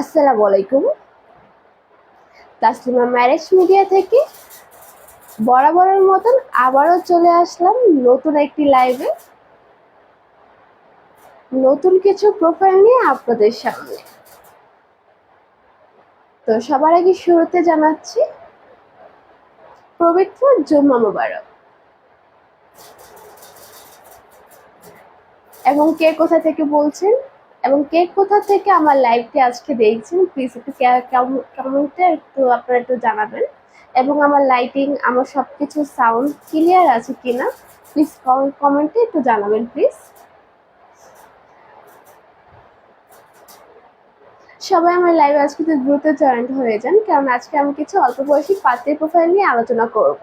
আসসালামু আলাইকুম। Taslima marriage media থেকে বরাবরের মতন আবারও চলে আসলাম নতুন একটি লাইভে। নতুন কিছু প্রোফাইল নিয়ে আপনাদের সামনে। তো সবার আগে শুরুতে জানাচ্ছি, পবিত্র জুম্মা মুবারক। এবং কে কোথা থেকে বলছেন? এবং কে কোথা থেকে আমার লাইভটি আজকে দেখছেন প্লিজ একটু কমেন্টে একটু আপনারা একটু জানাবেন। এবং আমার লাইটিং আমার সব কিছু সাউন্ড ক্লিয়ার আছে কিনা প্লিজ কমেন্টে একটু জানাবেন প্লিজ সবাই আমার লাইভে আজকে দ্রুত জয়েন্ট হয়ে যান, কারণ আজকে আমি কিছু অল্প বয়সী পাত্রের প্রোফাইল নিয়ে আলোচনা করব।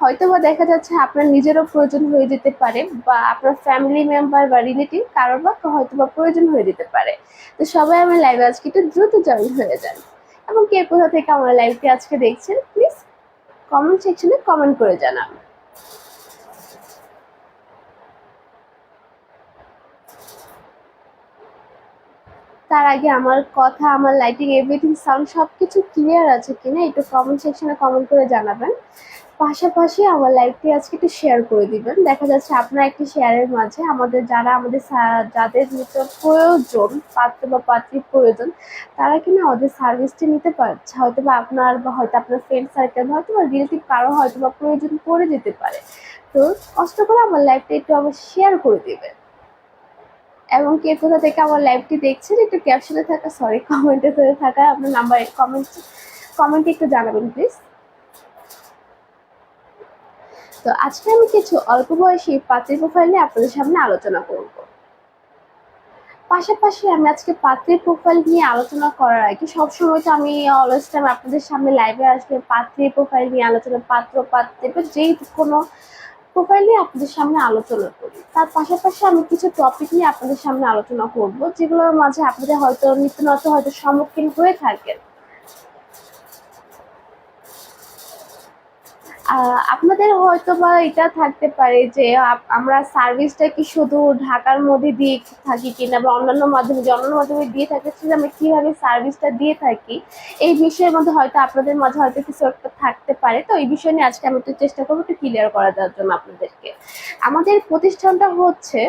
হয়তো বা দেখা যাচ্ছে আপনার নিজেরও প্রয়োজন হয়ে যেতে পারে, বা আপনার ফ্যামিলি মেম্বার বা রিলেটিভ কারোর বা হয়তো বা প্রয়োজন হয়ে যেতে পারে। তো সবাই আমার লাইভে আজকে একটু দ্রুত জয়েন হয়ে যান। এবং কে কোথা থেকে আমার লাইভটি আজকে দেখছেন প্লিজ কমেন্ট সেকশনে কমেন্ট করে জানান। তার আগে আমার কথা, আমার লাইটিং এভরিথিং সাউন্ড সব কিছু ক্লিয়ার আছে কিনা একটু কমেন্ট সেকশনে কমেন্ট করে জানাবেন। পাশাপাশি আমার লাইভটি আজকে একটু শেয়ার করে দিবেন। দেখা যাচ্ছে আপনার একটি শেয়ারের মাঝে আমাদের যারা আমাদের যাদের নিতে প্রয়োজন, পাত্র বা পাত্রীর প্রয়োজন, তারা কিনা আমাদের সার্ভিসটি নিতে পারছে। হয়তো বা আপনার বা হয়তো আপনার ফ্রেন্ড সার্কেল হয়তো বা রিলেটিভ কারও হয়তো বা প্রয়োজন পড়ে যেতে পারে। তো কষ্ট করে আমার লাইভটা একটু আবার শেয়ার করে দিবেন। এবং কে কোথা থেকে আমার লাইভটি দেখছেন একটু ক্যাপশনে থাকা সরি কমেন্টে করে থাকা, আপনার নাম্বার কমেন্ট কমেন্টে একটু জানাবেন প্লিজ তো আজকে আমি কিছু অল্প বয়সী পাত্রীর প্রোফাইল নিয়ে আপনাদের সামনে আলোচনা করব। পাশাপাশি আমি আজকে পাত্রীর প্রোফাইল নিয়ে আলোচনা করার আগে সবসময় তো আমি অলওয়েজ টাইম আপনাদের সামনে লাইভে আসলে পাত্রীর প্রোফাইল নিয়ে আলোচনা পাত্র পাত্রী যেই কোনো প্রোফাইল আপনাদের সামনে আলোচনা করি। তার পাশাপাশি আমি কিছু টপিক নিয়ে আপনাদের সামনে আলোচনা করব, যেগুলোর মাঝে আপনাদের হয়তো নিত্য নত হয়তো সম্মুখীন হয়ে থাকেন। আপনাদের হয়তো বা এটা থাকতে পারে যে আমরা সার্ভিসটা কি শুধু ঢাকার মধ্যে দিয়ে থাকি কিনা বা অন্যান্য মাধ্যমে, যে অন্যান্য মাধ্যমে দিয়ে থাকি, সেটা আমরা কীভাবে সার্ভিসটা দিয়ে থাকি, এই বিষয়ের মধ্যে হয়তো আপনাদের মাঝে হয়তো কিছু একটা থাকতে পারে। তো এই বিষয় নিয়ে আজকে আমি একটু চেষ্টা করব একটু ক্লিয়ার করা দেওয়ার জন্য আপনাদেরকে। আমাদের প্রতিষ্ঠানটা হচ্ছে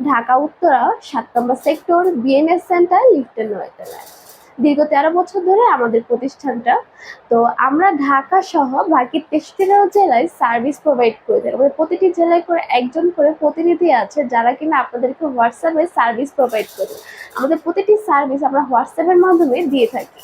ঢাকা উত্তরা সাত নম্বর সেক্টর বিএনএস সেন্টার লিফটেন নয়তলায় দীর্ঘ তেরো বছর ধরে আমাদের প্রতিষ্ঠানটা। তো আমরা ঢাকা সহ বাকি তেষট্টিটা জেলায় সার্ভিস প্রোভাইড করে থাকি। আমাদের প্রতিটি জেলায় করে একজন করে প্রতিনিধি আছে যারা কিনা আপনাদেরকে হোয়াটসঅ্যাপে সার্ভিস প্রোভাইড করে। আমাদের প্রতিটি সার্ভিস আমরা হোয়াটসঅ্যাপের মাধ্যমে দিয়ে থাকি।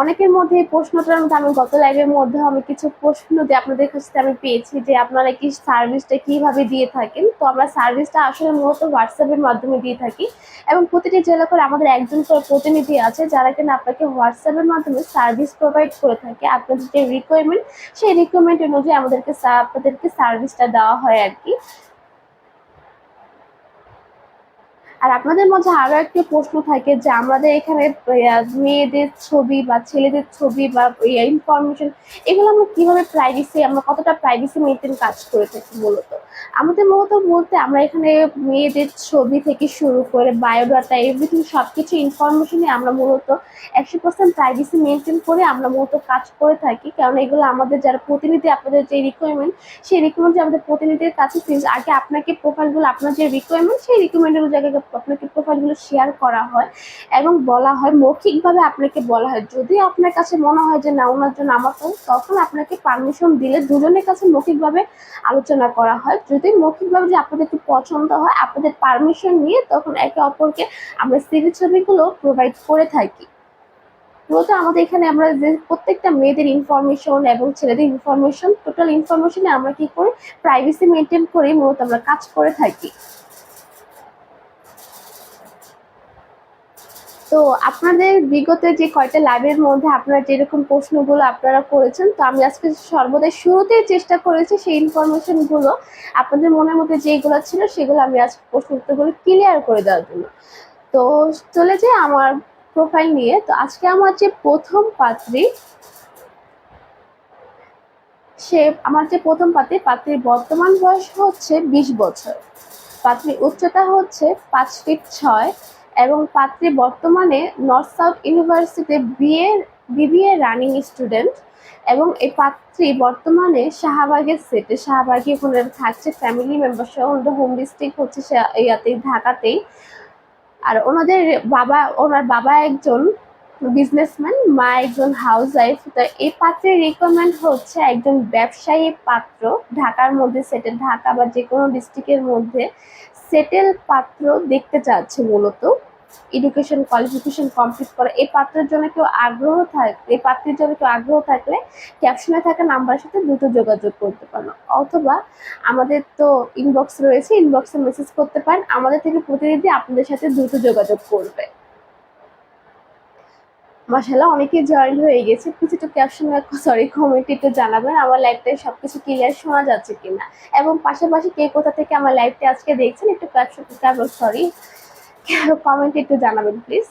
অনেকের মধ্যে এই প্রশ্নটার মধ্যে আমি গত লাইভের মধ্যে আমি কিছু প্রশ্ন দিয়ে আপনাদের কাছে আমি পেয়েছি যে আপনারা কি সার্ভিসটা কীভাবে দিয়ে থাকেন? তো আমরা সার্ভিসটা আসলে মূলত হোয়াটসঅ্যাপের মাধ্যমে দিয়ে থাকি এবং প্রতিটি জেলা করে আমাদের একজন করে প্রতিনিধি আছে যারা কিনা আপনাকে হোয়াটসঅ্যাপের মাধ্যমে সার্ভিস প্রোভাইড করে থাকে। আপনাদের যে রিকোয়ারমেন্ট সেই রিকোয়ারমেন্ট অনুযায়ী আমাদেরকে আপনাদেরকে সার্ভিসটা দেওয়া হয় আর কি। আর আপনাদের মধ্যে আরও একটি প্রশ্ন থাকে যে আমাদের এখানে মেয়েদের ছবি বা ছেলেদের ছবি বা ইনফরমেশন এগুলো আমরা কীভাবে প্রাইভেসি আমরা কতটা প্রাইভেসি মেনটেন কাজ করে থাকি মূলত আমাদের মূলত বলতে আমরা এখানে মেয়েদের ছবি থেকে শুরু করে বায়োডাটা এভরিথিং সব কিছু ইনফরমেশনে আমরা মূলত একশো পার্সেন্ট প্রাইভেসি মেনটেন করে আমরা মূলত কাজ করে থাকি। কারণ এগুলো আমাদের যারা প্রতিনিধি, আপনাদের যে রিকোয়ারমেন্ট সেই রিকোয়ারমেন্ট আমাদের প্রতিনিধির কাছে আগে আপনাকে প্রোফাইলগুলো আপনার যে রিকোয়ারমেন্ট সেই রিকোয়ারমেন্টের জায়গায় আপনাকে প্রোফাইলগুলো শেয়ার করা হয় এবং বলা হয়, মৌখিকভাবে আপনাকে বলা হয়। যদি আপনার কাছে মনে হয় যে না, ওনার জন্য আমার তখন আপনাকে পারমিশন দিলে দুজনের কাছে মৌখিকভাবে আলোচনা করা হয়। যদি মৌখিকভাবে যে আপনাদের একটু পছন্দ হয়, আপনাদের পারমিশন নিয়ে তখন একে অপরকে আমরা সিভি ছবিগুলো প্রোভাইড করে থাকি। মূলত আমাদের এখানে আমরা যে প্রত্যেকটা মেয়েদের ইনফরমেশন এবং ছেলেদের ইনফরমেশন টোটাল ইনফরমেশনে আমরা কি করি প্রাইভেসি মেনটেন করে মূলত আমরা কাজ করে থাকি। তো আপনাদের বিগত যে কয়টা লাইভের মধ্যে আপনারা যেরকম প্রশ্নগুলো আপনারা করেছেন, তো আমি আজকে সর্বদাই শুরুতেই চেষ্টা করেছি সেই ইনফরমেশনগুলো আপনাদের মনের মধ্যে যেগুলো ছিল সেগুলো আমি আজকে প্রশ্ন উত্তরগুলো ক্লিয়ার করে দেওয়ার জন্য। তো চলে যাই আমার প্রোফাইল নিয়ে। তো আজকে আমার যে প্রথম পাত্রী, সে আমার যে প্রথম পাত্রী, পাত্রীর বর্তমান বয়স হচ্ছে বিশ বছর। পাত্রীর উচ্চতা হচ্ছে পাঁচ ফিট ছয়। এবং পাত্রী বর্তমানে নর্থ সাউথ ইউনিভার্সিটিতে বিএ বিবিএ রানিং স্টুডেন্ট এবং এই পাত্রী বর্তমানে শাহবাগের সেটে শাহবাগে ওখানে থাকছে ফ্যামিলি মেম্বার সহ ওনাদের হোম ডিস্ট্রিক্ট হচ্ছে ইয়াতেই ঢাকাতেই। আর ওনাদের বাবা, ওনার বাবা একজন বিজনেসম্যান মা একজন হাউস ওয়াইফ তো এই পাত্রের রিকোয়ারমেন্ট হচ্ছে একজন ব্যবসায়ী পাত্র ঢাকার মধ্যে সেটেল ঢাকা বা যে কোনো ডিস্ট্রিক্টের মধ্যে সেটেল পাত্র দেখতে চাচ্ছে মূলত। এডুকেশন কোয়ালিফিকেশন কমপ্লিট করা। এই পাত্রের জন্য কেউ আগ্রহ থাক এই পাত্রের জন্য কেউ আগ্রহ থাকলে ক্যাপশনে থাকা নাম্বারের সাথে দ্রুত যোগাযোগ করতে পারেন অথবা আমাদের তো ইনবক্স রয়েছে ইনবক্সে মেসেজ করতে পারেন। আমাদের থেকে প্রতিনিধি আপনাদের সাথে দ্রুত যোগাযোগ করবে। মাসাল্লাহ অনেকেই জয়েন হয়ে গেছে। কিছু একটু ক্যাপশনে সরি কমেন্ট একটু জানাবেন, আমার লাইভটায় সব কিছু ক্লিয়ার শোনা যাচ্ছে কিনা। এবং পাশাপাশি কে কোথা থেকে আমার লাইভটা আজকে দেখছেন, একটু ক্যাপশন সরি কমেন্ট একটু জানাবেন প্লিজ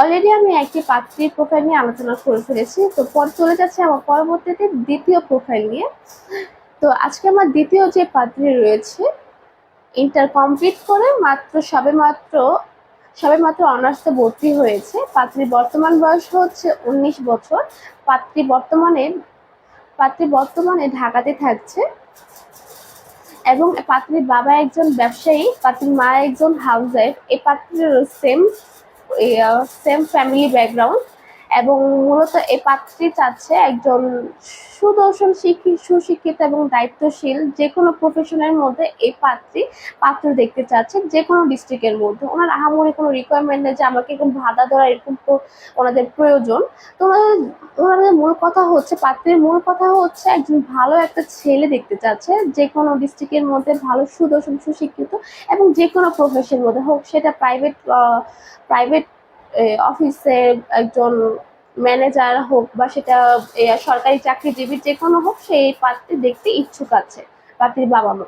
অলরেডি আমি একটি পাত্রীর প্রোফাইল নিয়ে আলোচনা করে ফেলেছি, তো পর চলে যাচ্ছে আমার পরবর্তীতে দ্বিতীয় প্রোফাইল নিয়ে। তো আজকে আমার দ্বিতীয় যে পাত্রী রয়েছে ইন্টার কমপ্লিট করে মাত্র সবে মাত্র সবে মাত্র অনার্সে ভর্তি হয়েছে। পাত্রীর বর্তমান বয়স হচ্ছে উনিশ বছর। পাত্রী বর্তমানে পাত্রী বর্তমানে ঢাকাতে থাকছে। এবং পাত্রীর বাবা একজন ব্যবসায়ী, পাত্রীর মা একজন হাউস ওয়াইফ এই পাত্রীর সেম সেম ফ্যামিলি ব্যাকগ্রাউন্ড এবং মূলত এই পাত্রী চাচ্ছে একজন সুদর্শন শিক্ষিত সুশিক্ষিত এবং দায়িত্বশীল যে কোনো প্রফেশনের মধ্যে এই পাত্রী, পাত্র দেখতে চাচ্ছে যে কোনো ডিস্ট্রিক্টের মধ্যে। ওনার আহামরি কোনো রিকোয়ারমেন্ট নেই যে আমাকে এরকম ভাড়া ধরা এরকম ওনাদের প্রয়োজন। তো ওনাদের ওনাদের মূল কথা হচ্ছে, পাত্রের মূল কথা হচ্ছে একজন ভালো একটা ছেলে দেখতে চাচ্ছে যে কোনো ডিস্ট্রিক্টের মধ্যে ভালো সুদর্শন, সুশিক্ষিত এবং যে কোনো প্রফেশনের মধ্যে হোক, সেটা প্রাইভেট প্রাইভেট অফিসে একজন ম্যানেজার হোক বা সেটা সরকারি চাকরিজীবী যে কোনো হোক, সেই পাত্রী দেখতে ইচ্ছুক আছে পাত্রীর বাবা মা।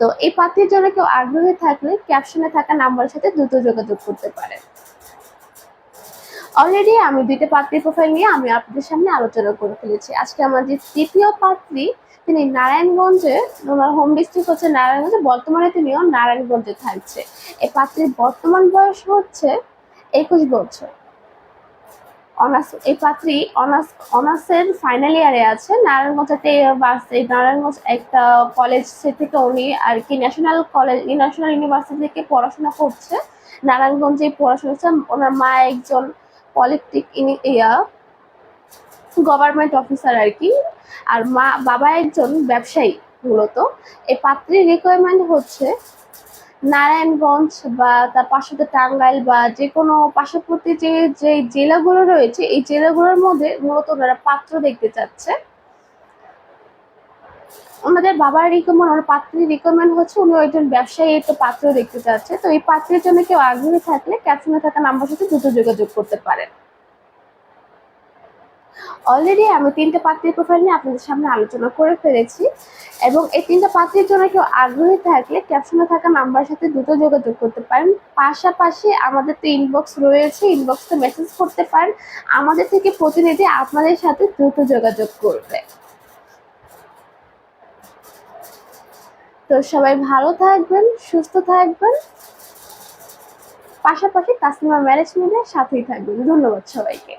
তো এই পাত্রীর জন্য কেউ আগ্রহী থাকলে ক্যাপশনে থাকা নাম্বারের সাথে দ্রুত যোগাযোগ করতে পারে অলরেডি আমি দুইটা পাত্রী প্রোফাইল নিয়ে আমি আপনাদের সামনে আলোচনা করে ফেলেছি। আজকে আমার যে তৃতীয় পাত্রী, তিনি নারায়ণগঞ্জে, ওনার হোম ডিস্ট্রিক্ট হচ্ছে নারায়ণগঞ্জে, বর্তমানে তিনিও নারায়ণগঞ্জে থাকছে। এই পাত্রীর বর্তমান বয়স হচ্ছে একুশ বছর। অনার্স, এই পাত্রী অনার্স, অনার্সের ফাইনাল ইয়ারে আছে। নারায়ণগঞ্জতে এই নারায়ণগঞ্জ একটা কলেজ থেকে উনি আর কি ন্যাশনাল কলেজ ন্যাশনাল ইউনিভার্সিটি থেকে পড়াশোনা করছে। নারায়ণগঞ্জে পড়াশোনা করছে। ওনার মা একজন পলিটিক ইয়া গভর্নমেন্ট অফিসার আর কি। আর মা, বাবা একজন ব্যবসায়ী মূলত। এই পাত্রীর রিকোয়ারমেন্ট হচ্ছে নারায়ণগঞ্জ বা তার পাশে টাঙ্গাইল বা যে কোনো পার্শ্ববর্তী যে যে জেলাগুলো রয়েছে, এই জেলাগুলোর মধ্যে মূলত ওনারা পাত্র দেখতে চাচ্ছে। ওনাদের বাবার রিকমেন্ড, ওনার পাত্রীর রিকমেন্ড হচ্ছে উনি একজন ব্যবসায়ী একটা পাত্র দেখতে চাচ্ছে। তো এই পাত্রের জন্য কেউ আগ্রহী থাকলে ক্যাপশনে থাকা নাম্বার সাথে দ্রুত যোগাযোগ করতে পারেন। অলরেডি আমি তিনটে পাত্রীর প্রোফাইল নিয়ে আপনাদের সামনে আলোচনা করে ফেলেছি এবং এই তিনটা পাত্রীর জন্য কেউ আগ্রহী থাকলে ক্যাপশনে থাকা নাম্বারের সাথে দ্রুত যোগাযোগ করতে পারেন। পাশাপাশি আমাদের তো ইনবক্স রয়েছে ইনবক্সে মেসেজ করতে পারেন। আমাদের থেকে প্রতিনিধি আপনাদের সাথে দ্রুত যোগাযোগ করবে। তো সবাই ভালো থাকবেন, সুস্থ থাকবেন। পাশাপাশি কাস্টমার ম্যানেজমেন্টের সাথেই থাকবেন। ধন্যবাদ সবাইকে।